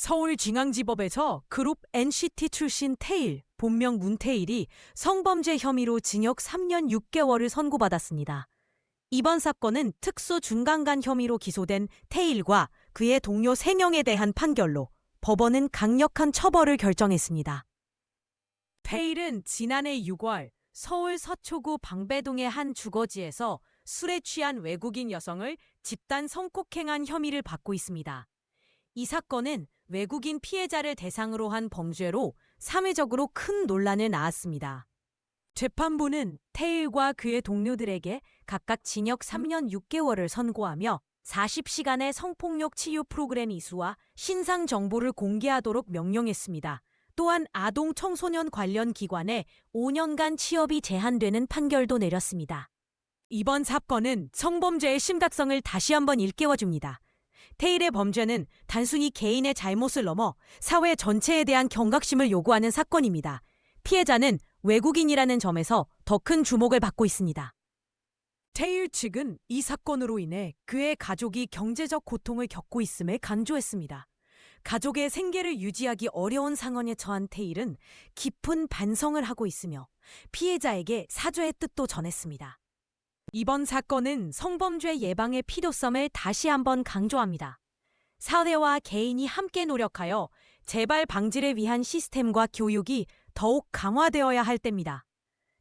서울중앙지법에서 그룹 NCT 출신 테일, 본명 문테일이 성범죄 혐의로 징역 3년 6개월을 선고받았습니다. 이번 사건은 특수 중간간 혐의로 기소된 테일과 그의 동료 3명에 대한 판결로 법원은 강력한 처벌을 결정했습니다. 테일은 지난해 6월 서울 서초구 방배동의 한 주거지에서 술에 취한 외국인 여성을 집단 성폭행한 혐의를 받고 있습니다. 이 사건은 외국인 피해자를 대상으로 한 범죄로 사회적으로 큰 논란을 낳았습니다. 재판부는 테일과 그의 동료들에게 각각 징역 3년 6개월을 선고하며 40시간의 성폭력 치유 프로그램 이수와 신상 정보를 공개하도록 명령했습니다. 또한 아동 청소년 관련 기관에 5년간 취업이 제한되는 판결도 내렸습니다. 이번 사건은 성범죄의 심각성을 다시 한번 일깨워줍니다. 테일의 범죄는 단순히 개인의 잘못을 넘어 사회 전체에 대한 경각심을 요구하는 사건입니다. 피해자는 외국인이라는 점에서 더 큰 주목을 받고 있습니다. 테일 측은 이 사건으로 인해 그의 가족이 경제적 고통을 겪고 있음을 간주했습니다. 가족의 생계를 유지하기 어려운 상황에 처한 테일은 깊은 반성을 하고 있으며 피해자에게 사죄의 뜻도 전했습니다. 이번 사건은 성범죄 예방의 필요성을 다시 한번 강조합니다. 사회와 개인이 함께 노력하여 재발 방지를 위한 시스템과 교육이 더욱 강화되어야 할 때입니다.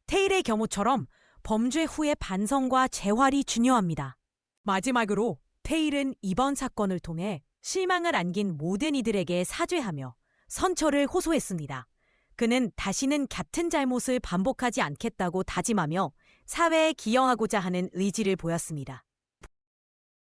테일의 경우처럼 범죄 후의 반성과 재활이 중요합니다. 마지막으로 테일은 이번 사건을 통해 실망을 안긴 모든 이들에게 사죄하며 선처를 호소했습니다. 그는 다시는 같은 잘못을 반복하지 않겠다고 다짐하며 사회에 기여하고자 하는 의지를 보였습니다.